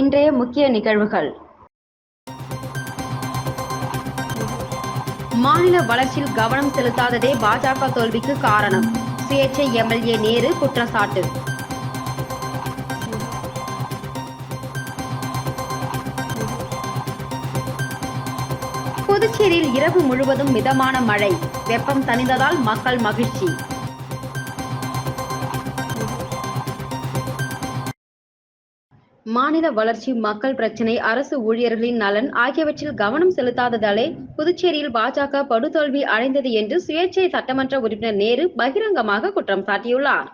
இன்றைய முக்கிய நிகழ்வுகள். மாநில வளர்ச்சியில் கவனம் செலுத்தாததே பாஜக தோல்விக்கு காரணம். சுயேட்சை எம்எல்ஏ நேரு குற்றச்சாட்டு. புதுச்சேரியில் இரவு முழுவதும் மிதமான மழை. வெப்பம் தணிந்ததால் மக்கள் மகிழ்ச்சி. மாநில வளர்ச்சி மக்கள் பிரச்சினை அரசு ஊழியர்களின் நலன் ஆகியவற்றில் கவனம் செலுத்தாததாலே புதுச்சேரியில் பாஜக படுதோல்வி அடைந்தது என்று சுயேட்சை சட்டமன்ற உறுப்பினர் நேரு பகிரங்கமாக குற்றம் சாட்டியுள்ளார்.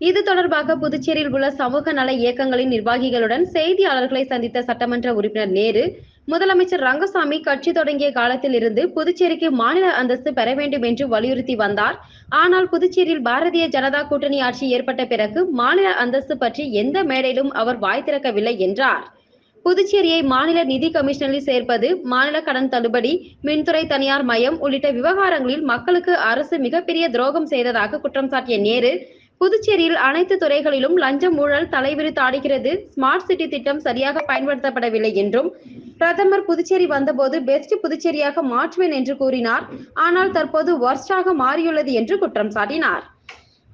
இது தொடர்பாக புதுச்சேரியில் உள்ள சமூக நல இயக்கங்களின் நிர்வாகிகளுடன் செய்தியாளர்களை சந்தித்த சட்டமன்ற உறுப்பினர் நேரு முதலமைச்சர் ரங்கசாமி கட்சி தொடங்கிய காலத்தில் இருந்து புதுச்சேரிக்கு மாநில அந்தஸ்து பெற வேண்டும் என்று வலியுறுத்தி வந்தார். ஆனால் புதுச்சேரியில் பாரதிய ஜனதா கூட்டணி ஆட்சி ஏற்பட்ட பிறகு மாநில அந்தஸ்து பற்றி எந்த மேடையிலும் அவர் வாய் திறக்கவில்லை என்றார். புதுச்சேரியை மாநில நிதி கமிஷனில் சேர்ப்பது மாநில கடன் தள்ளுபடி மின்துறை தனியார் மயம் உள்ளிட்ட விவகாரங்களில் மக்களுக்கு அரசு மிகப்பெரிய துரோகம் செய்ததாக குற்றம் சாட்டிய நேரு புதுச்சேரியில் அனைத்து துறைகளிலும் லஞ்சம் ஊழல் தலைவிரித்தாடுகிறது ஸ்மார்ட் சிட்டி திட்டம் சரியாக பயன்படுத்தப்படவில்லை என்றும் பிரதமர் புதுச்சேரி வந்தபோது பெஸ்ட் புதுச்சேரியாக மாற்றுவேன் என்று கூறினார். ஆனால் தற்போது ஒர்ஸ்டாக மாறியுள்ளது என்று குற்றம் சாட்டினார்.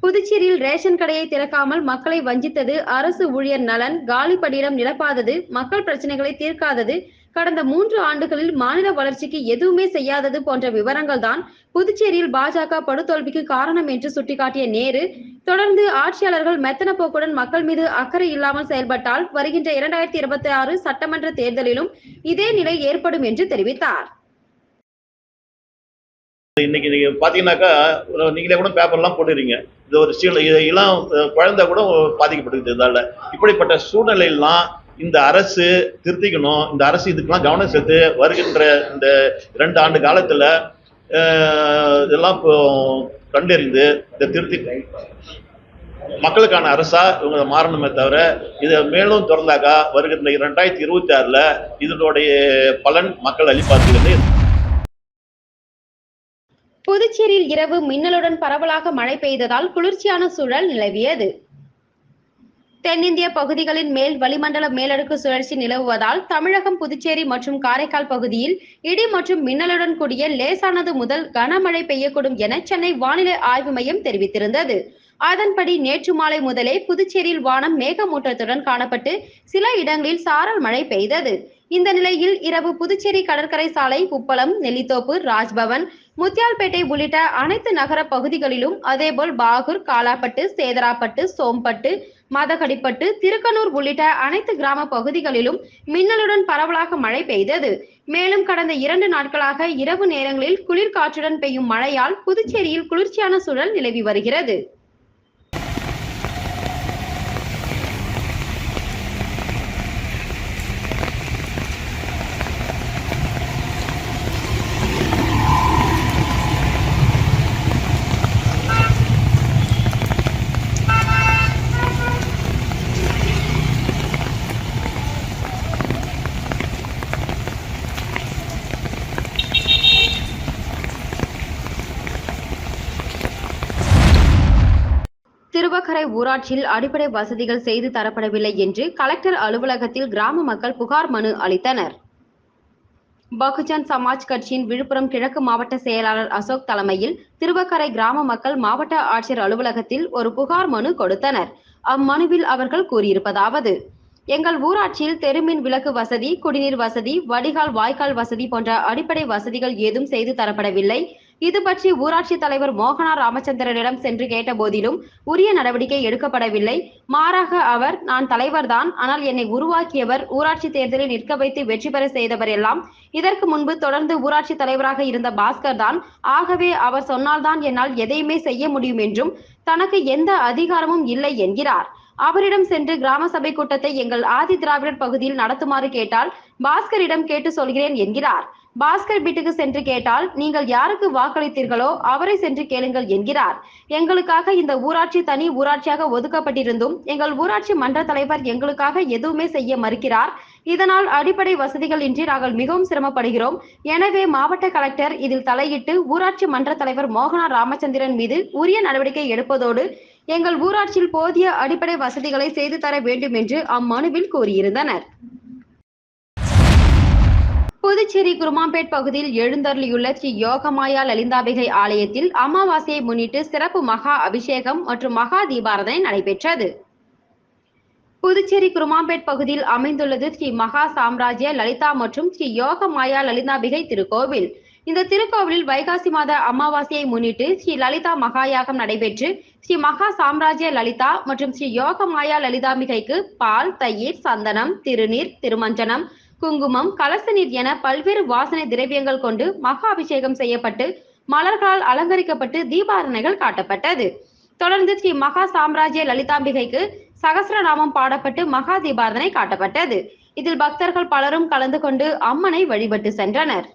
புதுச்சேரியில் ரேஷன் கடையை திறக்காமல் மக்களை வஞ்சித்தது அரசு ஊழியர் நலன் காலி பணியிடம் நிரப்பாதது மக்கள் பிரச்சனைகளை தீர்க்காதது கடந்த மூன்று ஆண்டுகளில் மாநில வளர்ச்சிக்கு எதுவுமே செய்யாதது போன்ற விவரங்கள் தான் புதுச்சேரியில் பாஜக படுதோல்விக்கு காரணம் என்று சுட்டிக்காட்டிய நேரு தொடர்ந்து ஆட்சியாளர்கள் மெத்தன போக்குடன் மக்கள் மீது அக்கறை இல்லாமல் செயல்பட்டால் வருகின்ற இரண்டாயிரத்தி இருபத்தி ஆறு சட்டமன்ற தேர்தலிலும் இதே நிலை ஏற்படும் என்று தெரிவித்தார். இன்னைக்கு நீங்க பாத்தீங்கன்னாக்கா நீங்களே கூட பேப்பர்லாம் போட்டுறீங்க. இது ஒரு சீல இதெல்லாம் குழந்தை கூட பாதிக்கப்படுது இதால இப்படிப்பட்ட சூழ்நிலையெல்லாம் இந்த அரசு திருத்திக்கணும் இந்த அரசு இதுக்கெல்லாம் கவனம் செலுத்து வருகின்ற இந்த இரண்டு ஆண்டு காலத்துல இதெல்லாம் கண்டறிந்து இந்த திருத்தி மக்களுக்கான அரசா இவங்க மாறணுமே தவிர இதை மேலும் திறந்தாக்கா வருகின்ற இரண்டாயிரத்தி இருபத்தி ஆறுல இதனுடைய பலன் மக்கள் அளிப்பார்கள் புதுச்சேரியில் இரவு மின்னலுடன் பரவலாக மழை பெய்ததால் குளிர்ச்சியான சூழல் நிலவியது. தென்னிந்திய பகுதிகளின் மேல் வளிமண்டல மேலடுக்கு சுழற்சி நிலவுவதால் தமிழகம் புதுச்சேரி மற்றும் காரைக்கால் பகுதியில் இடி மற்றும் மின்னலுடன் கூடிய லேசானது முதல் கனமழை பெய்யக்கூடும் என சென்னை வானிலை ஆய்வு மையம் தெரிவித்திருந்தது. அதன்படி நேற்று மாலை முதலே புதுச்சேரியில் வானம் மேகமூட்டத்துடன் காணப்பட்டு சில இடங்களில் சாரல் மழை பெய்தது. இந்த நிலையில் இரவு புதுச்சேரி கடற்கரை சாலை உப்பளம் நெல்லித்தோப்பு ராஜ்பவன் முத்தியால்பேட்டை உள்ளிட்ட அனைத்து நகர பகுதிகளிலும் அதேபோல் பாகூர் காலாப்பட்டு சேதராப்பட்டு சோம்பட்டு மதகடிப்பட்டு திருக்கனூர் உள்ளிட்ட அனைத்து கிராம பகுதிகளிலும் மின்னலுடன் பரவலாக மழை பெய்தது. மேலும் கடந்த இரண்டு நாட்களாக இரவு நேரங்களில் குளிர்காற்றுடன் பெய்யும் மழையால் புதுச்சேரியில் குளிர்ச்சியான சூழல் நிலவி வருகிறது. ஊராட்சியில் அடிப்படை வசதிகள் செய்து தரப்படவில்லை என்று கலெக்டர் அலுவலகத்தில் கிராம மக்கள் புகார் மனு அளித்தனர். பகுஜன் சமாஜ் கட்சியின் விழுப்புரம் கிழக்கு மாவட்ட செயலாளர் அசோக் தலைமையில் திருவக்கரை கிராம மக்கள் மாவட்ட ஆட்சியர் அலுவலகத்தில் ஒரு புகார் மனு கொடுத்தனர். அம்மனுவில் அவர்கள் கூறியிருப்பதாவது எங்கள் ஊராட்சியில் தெருமின் விளக்கு வசதி குடிநீர் வசதி வடிகால் வாய்க்கால் வசதி போன்ற அடிப்படை வசதிகள் ஏதும் செய்து தரப்படவில்லை. இது பற்றி ஊராட்சி தலைவர் மோகனா ராமச்சந்திரனிடம் சென்று கேட்ட போதிலும் உரிய நடவடிக்கை எடுக்கப்படவில்லை. மாறாக அவர் நான் தலைவர்தான். ஆனால் என்னை உருவாக்கியவர் ஊராட்சி தேர்தலில் நிற்க வைத்து வெற்றி பெற செய்தவர் எல்லாம். இதற்கு முன்பு தொடர்ந்து ஊராட்சி தலைவராக இருந்த பாஸ்கர் தான். ஆகவே அவர் சொன்னால்தான் என்னால் எதையுமே செய்ய முடியும் என்றும் தனக்கு எந்த அதிகாரமும் இல்லை என்கிறார். அவரிடம் சென்று கிராம சபை கூட்டத்தை எங்கள் ஆதி திராவிடர் பகுதியில் நடத்துமாறு கேட்டால் பாஸ்கரிடம் கேட்டு சொல்கிறேன் என்கிறார். பாஸ்கர் வீட்டுக்கு சென்று கேட்டால் நீங்கள் யாருக்கு வாக்களித்தீர்களோ அவரை சென்று கேளுங்கள் என்கிறார். எங்களுக்காக இந்த ஊராட்சி தனி ஊராட்சியாக ஒதுக்கப்பட்டிருந்தும் எங்கள் ஊராட்சி மன்ற தலைவர் எங்களுக்காக எதுவுமே செய்ய மறுக்கிறார். இதனால் அடிப்படை வசதிகள் இன்றி நாங்கள் மிகவும் சிரமப்படுகிறோம். எனவே மாவட்ட கலெக்டர் இதில் தலையிட்டு ஊராட்சி மன்ற தலைவர் மோகனா ராமச்சந்திரன் மீது உரிய நடவடிக்கை எடுப்பதோடு எங்கள் ஊராட்சியில் போதிய அடிப்படை வசதிகளை செய்து தர வேண்டும் என்று அம்மனுவில் கூறியிருந்தனர். புதுச்சேரி குருமாம்பேட் பகுதியில் எழுந்தருளியுள்ள ஸ்ரீ யோகமாயா லலிதாபிகை ஆலயத்தில் அமாவாசையை முன்னிட்டு சிறப்பு மகா அபிஷேகம் மற்றும் மகா தீபாரதனை நடைபெற்றது. புதுச்சேரி குருமாம்பேட் பகுதியில் அமைந்துள்ளது ஸ்ரீ மகா சாம்ராஜ்ய லலிதா மற்றும் ஸ்ரீ யோகமாயா லலிதாபிகை திருக்கோவில். இந்த திருக்கோவிலில் வைகாசி மாத அமாவாசையை முன்னிட்டு ஸ்ரீ லலிதா மகாயாகம் நடைபெற்று ஸ்ரீ மகா சாம்ராஜ்ய லலிதா மற்றும் ஸ்ரீ யோகமாயா லலிதாம்பிகைக்கு பால் தயிர் சந்தனம் திருநீர் திருமஞ்சனம் குங்குமம் கலச நீர் என பல்வேறு வாசனை திரவியங்கள் கொண்டு மகா அபிஷேகம் செய்யப்பட்டு மலர்களால் அலங்கரிக்கப்பட்டு தீபாரணைகள் காட்டப்பட்டது. தொடர்ந்து ஸ்ரீ மகா சாம்ராஜ்ய லலிதாம்பிகைக்கு சகஸ்ரநாமம் பாடப்பட்டு மகா தீபாரதனை காட்டப்பட்டது. இதில் பக்தர்கள் பலரும் கலந்து கொண்டு அம்மனை வழிபட்டு சென்றனர்.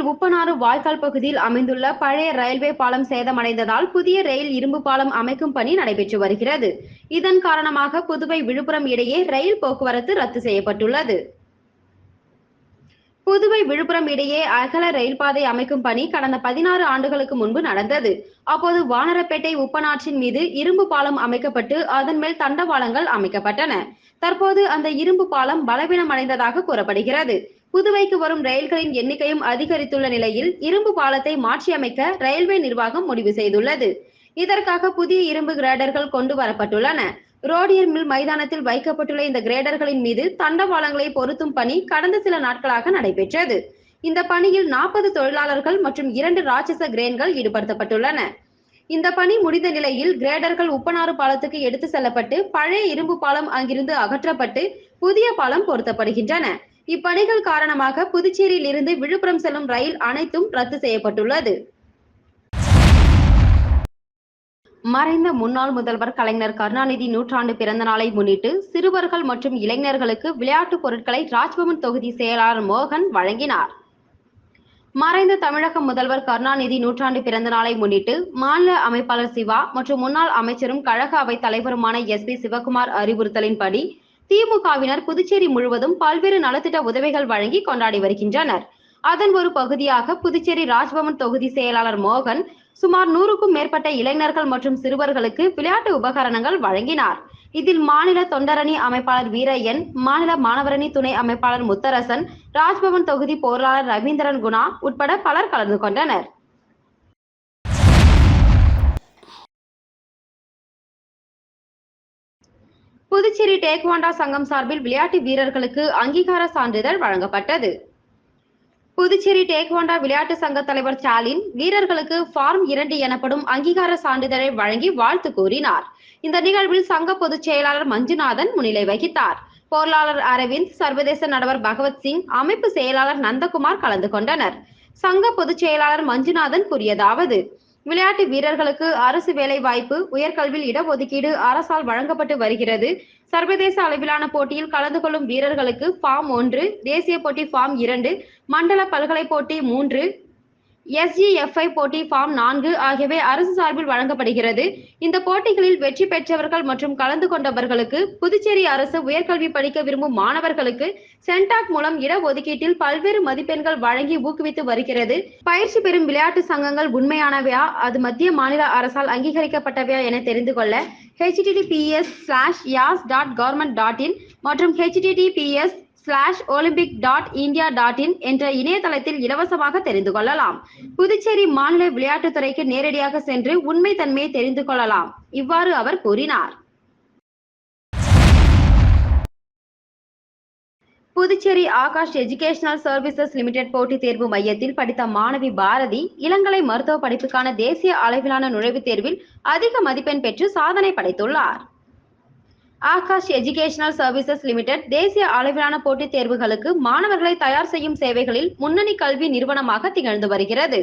சென்னையில் உப்பனாறு வாய்க்கால் பகுதியில் அமைந்துள்ள பழைய ரயில்வே பாலம் சேதமடைந்ததால் புதிய ரயில் இரும்பு பாலம் அமைக்கும் பணி நடைபெற்று வருகிறது. இதன் காரணமாக புதுவை விழுப்புரம் இடையே ரயில் போக்குவரத்து ரத்து செய்யப்பட்டுள்ளது. புதுவை விழுப்புரம் இடையே அகல ரயில் பாதை அமைக்கும் பணி கடந்த பதினாறு ஆண்டுகளுக்கு முன்பு நடந்தது. அப்போது வானரப்பேட்டை உப்பனாற்றின் மீது இரும்பு பாலம் அமைக்கப்பட்டு அதன் மேல் தண்டவாளங்கள் அமைக்கப்பட்டன. தற்போது அந்த இரும்பு பாலம் பலவீனமடைந்ததாக கூறப்படுகிறது. புதுவைக்கு வரும் ரயில்களின் எண்ணிக்கையும் அதிகரித்துள்ள நிலையில் இரும்பு பாலத்தை மாற்றியமைக்க ரயில்வே நிர்வாகம் முடிவு செய்துள்ளது. இதற்காக புதிய இரும்பு கிரேடர்கள் கொண்டு வரப்பட்டுள்ளன. ரோடியர் மில் மைதானத்தில் வைக்கப்பட்டுள்ள இந்த கிரேடர்களின் மீது தண்டவாளங்களை பொருத்தும் பணி கடந்த சில நாட்களாக நடைபெற்றது. இந்த பணியில் நாற்பது தொழிலாளர்கள் மற்றும் இரண்டு ராட்சச கிரேன்கள் ஈடுபடுத்தப்பட்டுள்ளன. இந்த பணி முடிந்த நிலையில் கிரேடர்கள் உப்பனாறு பாலத்துக்கு எடுத்து செல்லப்பட்டு பழைய இரும்பு பாலம் அங்கிருந்து அகற்றப்பட்டு புதிய பாலம் பொருத்தப்படுகின்றன. இப்பணிகள் காரணமாக புதுச்சேரியில் இருந்து விழுப்புரம் செல்லும் ரயில் அனைத்தும் ரத்து செய்யப்பட்டுள்ளது. மறைந்த முன்னாள் முதல்வர் கலைஞர் கருணாநிதி நூற்றாண்டு பிறந்த நாளை முன்னிட்டு சிறுவர்கள் மற்றும் இளைஞர்களுக்கு விளையாட்டுப் பொருட்களை ராஜ்பவன் தொகுதி செயலாளர் மோகன் வழங்கினார். மறைந்த தமிழக முதல்வர் கருணாநிதி நூற்றாண்டு பிறந்த நாளை முன்னிட்டு மாநில அமைப்பாளர் சிவா மற்றும் முன்னாள் அமைச்சரும் கழக அவைத் தலைவருமான எஸ் பி சிவகுமார் அறிவுறுத்தலின்படி திமுகவினர் புதுச்சேரி முழுவதும் பல்வேறு நலத்திட்ட உதவிகள் வழங்கி கொண்டாடி வருகின்றனர். அதன் ஒரு பகுதியாக புதுச்சேரி ராஜ்பவன் தொகுதி செயலாளர் மோகன் சுமார் நூறுக்கும் மேற்பட்ட இளைஞர்கள் மற்றும் சிறுவர்களுக்கு விளையாட்டு உபகரணங்கள் வழங்கினார். இதில் மாநில தொண்டரணி அமைப்பாளர் வீரையன் மாநில மாணவரணி துணை அமைப்பாளர் முத்தரசன் ராஜ்பவன் தொகுதி பொருளாளர் ரவீந்திரன் குணா உட்பட பலர் கலந்து கொண்டனர். புதுச்சேரி டேக்வாண்டா சங்கம் சார்பில் விளையாட்டு வீரர்களுக்கு அங்கீகார சான்றிதழ் வழங்கப்பட்டது. புதுச்சேரி டேக்வாண்டா விளையாட்டு சங்க தலைவர் ஸ்டாலின் வீரர்களுக்கு ஃபார்ம் இரண்டு எனப்படும் அங்கீகார சான்றிதழை வழங்கி வாழ்த்து கூறினார். இந்த நிகழ்வில் சங்க பொதுச் செயலாளர் மஞ்சுநாதன் முன்னிலை வகித்தார். பொருளாளர் அரவிந்த் சர்வதேச நடுவர் பகவத் சிங் அமைப்பு செயலாளர் நந்தகுமார் கலந்து கொண்டனர். சங்க பொதுச் செயலாளர் மஞ்சுநாதன் கூறியதாவது விளையாட்டு வீரர்களுக்கு அரசு வேலை வாய்ப்பு உயர்கல்வியில் இடஒதுக்கீடு அரசால் வழங்கப்பட்டு வருகிறது. சர்வதேச அளவிலான போட்டியில் கலந்து கொள்ளும் வீரர்களுக்கு ஃபார்ம் ஒன்று தேசிய போட்டி ஃபார்ம் இரண்டு மண்டல பல்கலை போட்டி மூன்று எஸ்இஎஃப்ஐ போட்டி ஃபார்ம் நான்கு ஆகியவை அரசு சார்பில் வழங்கப்படுகிறது. இந்த போட்டிகளில் வெற்றி பெற்றவர்கள் மற்றும் கலந்து கொண்டவர்களுக்கு புதுச்சேரி அரசு உயர்கல்வி படிக்க விரும்பும் மாணவர்களுக்கு சென்டாக் மூலம் இடஒதுக்கீட்டில் பல்வேறு மதிப்பெண்கள் வழங்கி ஊக்குவித்து வருகிறது. பயிற்சி பெறும் விளையாட்டு சங்கங்கள் உண்மையானவையா? அது மத்திய மாநில அரசால் அங்கீகரிக்கப்பட்டவையா என தெரிந்து கொள்ள HTTPS slash yas dot government dot in மற்றும் HTTPS slash Olympic dot India dot in என்ற இணையதளத்தில் இலவசமாக தெரிந்து கொள்ளலாம். புதுச்சேரி மாநில விளையாட்டுத்துறைக்கு நேரடியாக சென்று உண்மை தன்மையை தெரிந்து கொள்ளலாம். இவ்வாறு அவர் கூறினார். Puducherry Aakash educational services limited போட்டித் தேர்வு மையத்தில் படித்த மாணவி பாரதி இளங்கலை மருத்துவ படிப்புக்கான தேசிய அளவிலான நுழைவுத் தேர்வில் அதிக மதிப்பெண் பெற்று சாதனை படைத்துள்ளார். ஆகாஷ் எஜுகேஷனல் சர்வீசஸ் லிமிடெட் தேசிய அளவிலான போட்டித் தேர்வுகளுக்கு மாணவர்களை தயார் செய்யும் சேவைகளில் முன்னணி கல்வி நிறுவனமாக திகழ்ந்து வருகிறது.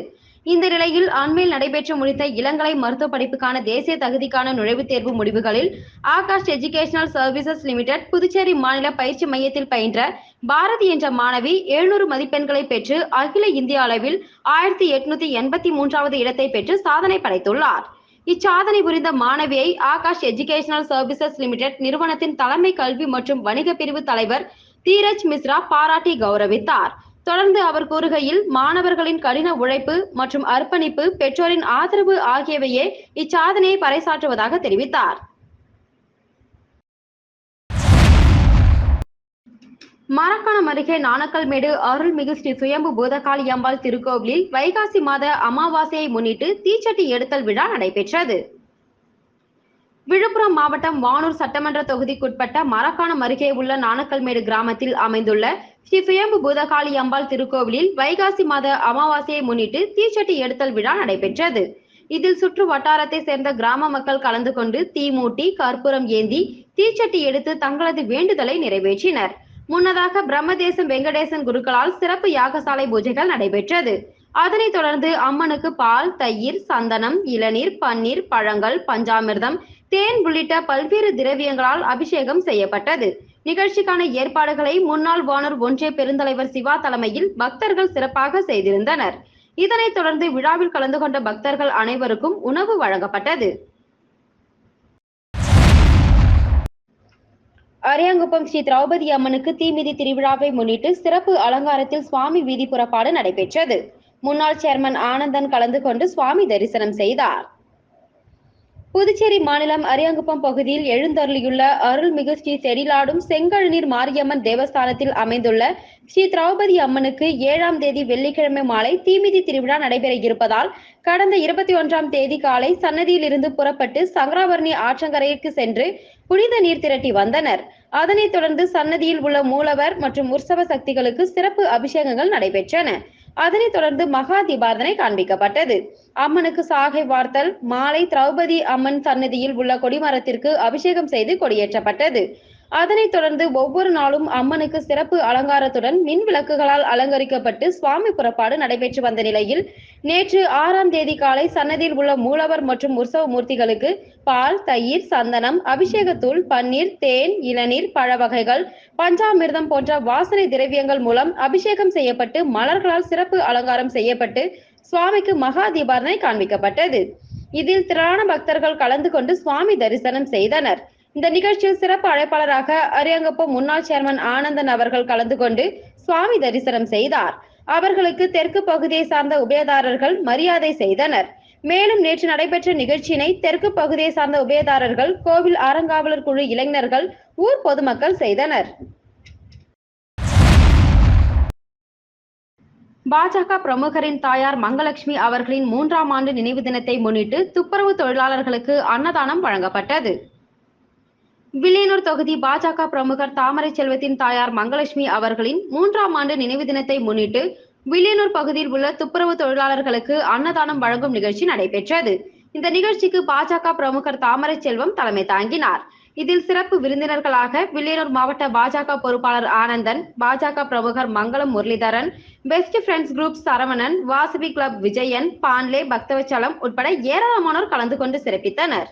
இந்த நிலையில் அண்மையில் நடைபெற்று முடித்த இளங்கலை மருத்துவ படிப்புக்கான தேசிய தகுதிக்கான நுழைவுத் தேர்வு முடிவுகளில் Aakash educational services limited Puducherry மாநில பயிற்சி மையத்தில் பயின்ற பாரதி என்ற மாணவி எழுநூறு மதிப்பெண்களை பெற்று அகில இந்திய அளவில் ஆயிரத்தி எட்நூத்தி எண்பத்தி மூன்றாவது இடத்தை பெற்று சாதனை படைத்துள்ளார். இச்சாதனை புரிந்த மாணவியை ஆகாஷ் எஜுகேஷனல் சர்வீசஸ் லிமிடெட் நிறுவனத்தின் தலைமை கல்வி மற்றும் வணிக பிரிவு தலைவர் தீரஜ் மிஸ்ரா பாராட்டி கௌரவித்தார். தொடர்ந்து அவர் கூறுகையில் மாணவர்களின் கடின உழைப்பு மற்றும் அர்ப்பணிப்பு பெற்றோரின் ஆதரவு ஆகியவையே இச்சாதனையை பறைசாற்றுவதாக தெரிவித்தார். மரக்காணம் அருகே நாணக்கல்மேடு அருள்மிகு ஸ்ரீ சுயம்பு பூதகாளி அம்பாள் திருக்கோவிலில் வைகாசி மாத அமாவாசையை முன்னிட்டு தீச்சட்டி எடுத்தல் விழா நடைபெற்றது. விழுப்புரம் மாவட்டம் வானூர் சட்டமன்ற தொகுதிக்குட்பட்ட மரக்காணம் அருகே உள்ள நாணக்கல்மேடு கிராமத்தில் அமைந்துள்ள ஸ்ரீ சுயம்பு பூதகாளி அம்பாள் திருக்கோவிலில் வைகாசி மாத அமாவாசையை முன்னிட்டு தீச்சட்டி எடுத்தல் விழா நடைபெற்றது. இதில் சுற்று வட்டாரத்தை சேர்ந்த கிராம மக்கள் கலந்து கொண்டு தீ மூட்டி கற்பூரம் ஏந்தி தீச்சட்டி எடுத்து தங்களது வேண்டுதலை நிறைவேற்றினர். முன்னதாக பிரம்மதேசம் வெங்கடேசன் குருக்களால் சிறப்பு யாகசாலை பூஜைகள் நடைபெற்றது. அதனைத் தொடர்ந்து அம்மனுக்கு பால் தயிர் சந்தனம் இளநீர் பன்னீர் பழங்கள் பஞ்சாமிர்தம் தேன் உள்ளிட்ட பல்வேறு திரவியங்களால் அபிஷேகம் செய்யப்பட்டது. நிகழ்ச்சிக்கான ஏற்பாடுகளை முன்னாள் வானூர் ஒன்றிய பெருந்தலைவர் சிவா தலைமையில் பக்தர்கள் சிறப்பாக செய்திருந்தனர். இதனைத் தொடர்ந்து விழாவில் கலந்து கொண்ட பக்தர்கள் அனைவருக்கும் உணவு வழங்கப்பட்டது. அரியாங்குப்பம் ஸ்ரீ திரௌபதி அம்மனுக்கு தீமிதி திருவிழாவை முன்னிட்டு சிறப்பு அலங்காரத்தில் சுவாமி வீதி புறப்பாடு நடைபெற்றது. முன்னாள் சேர்மன் ஆனந்தன் கலந்து கொண்டு சுவாமி தரிசனம் செய்தார். புதுச்சேரி மாநிலம் அரியாங்குப்பம் பகுதியில் எழுந்தருளியுள்ள அருள்மிகு ஸ்ரீ செடிலாடும் செங்கழுநீர் மாரியம்மன் தேவஸ்தானத்தில் அமைந்துள்ள ஸ்ரீ திரௌபதி அம்மனுக்கு ஏழாம் தேதி வெள்ளிக்கிழமை மாலை தீமிதி திருவிழா நடைபெற இருப்பதால் கடந்த இருபத்தி ஒன்றாம் தேதி காலை சன்னதியிலிருந்து புறப்பட்டு சங்கராபரணி ஆற்றங்கரைக்கு சென்று புனித நீர் திரட்டி வந்தனர். அதனைத் தொடர்ந்து சன்னதியில் உள்ள மூலவர் மற்றும் உற்சவ சக்திகளுக்கு சிறப்பு அபிஷேகங்கள் நடைபெற்றன. அதனைத் தொடர்ந்து மகா தீபாரதனை காண்பிக்கப்பட்டது. அம்மனுக்கு சாகை வார்த்தல் மாலை திரௌபதி அம்மன் சன்னதியில் உள்ள கொடிமரத்திற்கு அபிஷேகம் செய்து கொடியேற்றப்பட்டது. அதனைத் தொடர்ந்து ஒவ்வொரு நாளும் அம்மனுக்கு சிறப்பு அலங்காரத்துடன் மின் விளக்குகளால் அலங்கரிக்கப்பட்டு சுவாமி புறப்பாடு நடைபெற்று வந்த நிலையில் நேற்று ஆறாம் தேதி காலை சன்னதியில் உள்ள மூலவர் மற்றும் உற்சவ மூர்த்திகளுக்கு பால் தயிர் சந்தனம் அபிஷேகத்தூள் பன்னீர் தேன் இளநீர் பழ வகைகள் பஞ்சாமிர்தம் போன்ற வாசனை திரவியங்கள் மூலம் அபிஷேகம் செய்யப்பட்டு மலர்களால் சிறப்பு அலங்காரம் செய்யப்பட்டு சுவாமிக்கு மகா தீபாரணை காண்பிக்கப்பட்டது. இதில் திரளான பக்தர்கள் கலந்து கொண்டு சுவாமி தரிசனம் செய்தனர். இந்த நிகழ்ச்சியில் சிறப்பு அழைப்பாளராக அரியங்கப்பம் முன்னாள் சேர்மன் ஆனந்தன் அவர்கள் கலந்து கொண்டு சுவாமி தரிசனம் செய்தார். அவர்களுக்கு தெற்கு பகுதியை சார்ந்த உபயதாரர்கள் மரியாதை செய்தனர். மேலும் நேற்று நடைபெற்ற நிகழ்ச்சியினை தெற்கு பகுதியை சார்ந்த உபயதாரர்கள் கோவில் அறங்காவலர் குழு இளைஞர்கள் ஊர் பொதுமக்கள் செய்தனர். பாஜக பிரமுகரின் தாயார் மங்கலட்சுமி அவர்களின் மூன்றாம் ஆண்டு நினைவு தினத்தை முன்னிட்டு துப்புரவு தொழிலாளர்களுக்கு அன்னதானம் வழங்கப்பட்டது. வில்லியனூர் தொகுதி பாஜக பிரமுகர் தாமரை செல்வத்தின் தாயார் மங்கலட்சுமி அவர்களின் மூன்றாம் ஆண்டு நினைவு தினத்தை முன்னிட்டு வில்லியனூர் பகுதியில் உள்ள துப்புரவு தொழிலாளர்களுக்கு அன்னதானம் வழங்கும் நிகழ்ச்சி நடைபெற்றது. இந்த நிகழ்ச்சிக்கு பாஜக பிரமுகர் தாமரை செல்வம் தலைமை தாங்கினார். இதில் சிறப்பு விருந்தினர்களாக வில்லியனூர் மாவட்ட பாஜக பொறுப்பாளர் ஆனந்தன் பாஜக பிரமுகர் Mangalam Muralidharan best friends group Saravanan Vasavi club Vijayan Ponlait Bhaktavatsalam உட்பட ஏராளமானோர் கலந்து கொண்டு சிறப்பித்தனர்.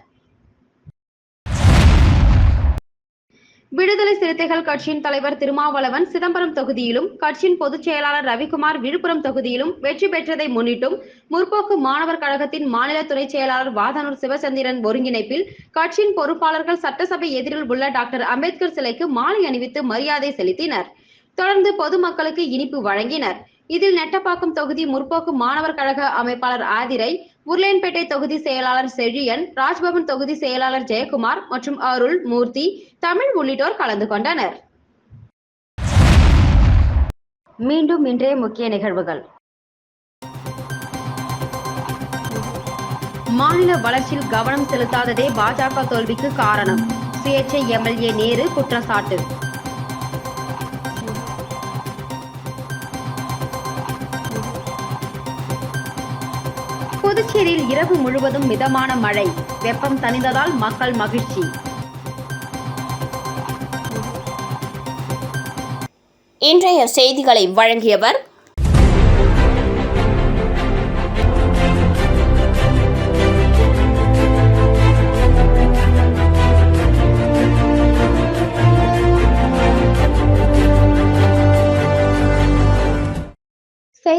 விடுதலை சிறுத்தைகள் கட்சியின் தலைவர் திருமாவளவன் சிதம்பரம் தொகுதியிலும் கட்சியின் பொதுச் செயலாளர் ரவிக்குமார் விழுப்புரம் தொகுதியிலும் வெற்றி பெற்றதை முன்னிட்டும் முற்போக்கு மாணவர் கழகத்தின் மாநில துணைச் செயலாளர் வாதனூர் சிவசந்திரன் ஒருங்கிணைப்பில் கட்சியின் பொறுப்பாளர்கள் சட்டசபை எதிரில் உள்ள டாக்டர் அம்பேத்கர் சிலைக்கு மாலை அணிவித்து மரியாதை செலுத்தினர். தொடர்ந்து பொதுமக்களுக்கு இனிப்பு வழங்கினர். இதில் நெட்டப்பாக்கம் தொகுதி முற்போக்கு மாணவர் கழக அமைப்பாளர் ஆதிரை உருளையன்பேட்டை தொகுதி செயலாளர் செழியன் ராஜ்பவன் தொகுதி செயலாளர் ஜெயக்குமார் மற்றும் அருள் மூர்த்தி தமிழ் உள்ளிட்டோர் கலந்து கொண்டனர். மீண்டும் இன்றைய முக்கிய நிகழ்வுகள். மாநில வளர்ச்சியில் கவனம் செலுத்தாததே பாஜக தோல்விக்கு காரணம். சுயேட்சை எம்எல்ஏ நேரு குற்றச்சாட்டு. புதுச்சேரியில் இரவு முழுவதும் மிதமான மழை. வெப்பம் தணிந்ததால் மக்கள் மகிழ்ச்சி. இன்றைய செய்திகளை வழங்கியவர்